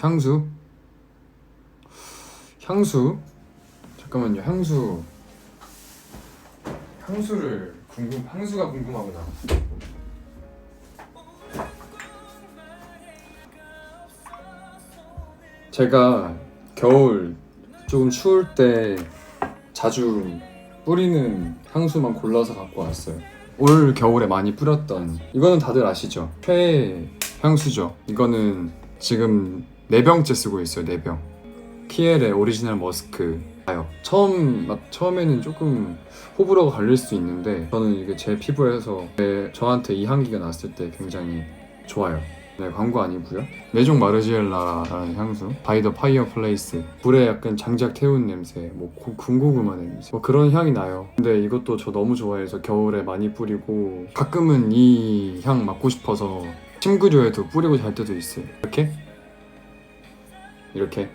향수? 향수? 잠깐만요, 향수. 향수를 궁금 향수가 궁금하구나. 제가 겨울 조금 추울 때 자주 뿌리는 향수만 골라서 갖고 왔어요. 올 겨울에 많이 뿌렸던 이거는 다들 아시죠? 최애 향수죠. 이거는 지금 네 병째 쓰고 있어요. 네 병. 키엘의 오리지널 머스크 아요. 처음 막 처음에는 조금 호불호가 갈릴 수 있는데 저는 이게 제 피부에서 제- 저한테 이 향기가 났을 때 굉장히 좋아요. 네, 광고 아니고요. 메종 마르지엘라라는 향수, 바이 더 파이어 플레이스, 불에 약간 장작 태운 냄새, 뭐 고- 군고구마 냄새, 뭐 그런 향이 나요. 근데 이것도 저 너무 좋아해서 겨울에 많이 뿌리고 가끔은 이 향 맡고 싶어서 침구류에도 뿌리고 잘 때도 있어요. 이렇게, 이렇게.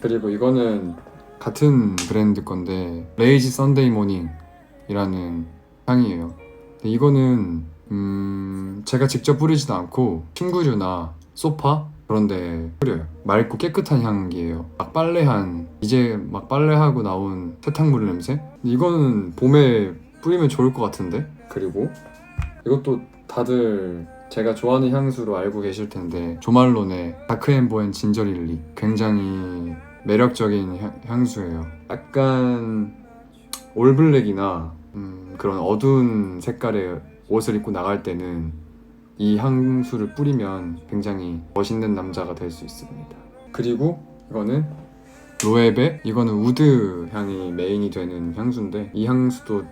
그리고 이거는 같은 브랜드 건데 레이지 썬데이 모닝이라는 향이에요. 이거는 음, 제가 직접 뿌리지도 않고 침구류나 소파 그런데 뿌려요. 맑고 깨끗한 향기예요. 막 빨래한 이제 막 빨래하고 나온 세탁물 냄새? 이거는 봄에 뿌리면 좋을 것 같은데? 그리고 이것도 다들 제가 좋아하는 향수로 알고 계실 텐데 조말론의 다크앤보앤 진저릴리 굉장히 매력적인 향, 향수예요. 약간 올블랙이나 음, 그런 어두운 색깔의 옷을 입고 나갈 때는 이 향수를 뿌리면 굉장히 멋있는 남자가 될 수 있습니다. 그리고 이거는 로에베 이거는 우드 향이 메인이 되는 향수인데 이 향수도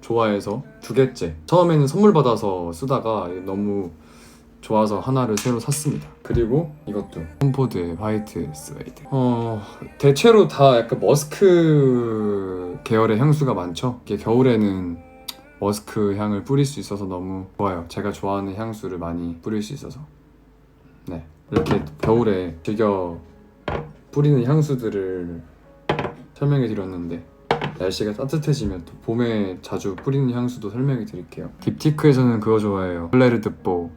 좋아해서 두 개째 처음에는 선물 받아서 쓰다가 너무 좋아서 하나를 새로 샀습니다. 그리고 이것도 홈포드의 화이트 스웨이드. 어 대체로 다 약간 머스크 계열의 향수가 많죠. 이게 겨울에는 머스크 향을 뿌릴 수 있어서 너무 좋아요. 제가 좋아하는 향수를 많이 뿌릴 수 있어서. 네. 이렇게 겨울에 즐겨 뿌리는 향수들을 설명해 드렸는데 날씨가 따뜻해지면 또 봄에 자주 뿌리는 향수도 설명해 드릴게요. 딥티크에서는 그거 좋아해요. 플레르드보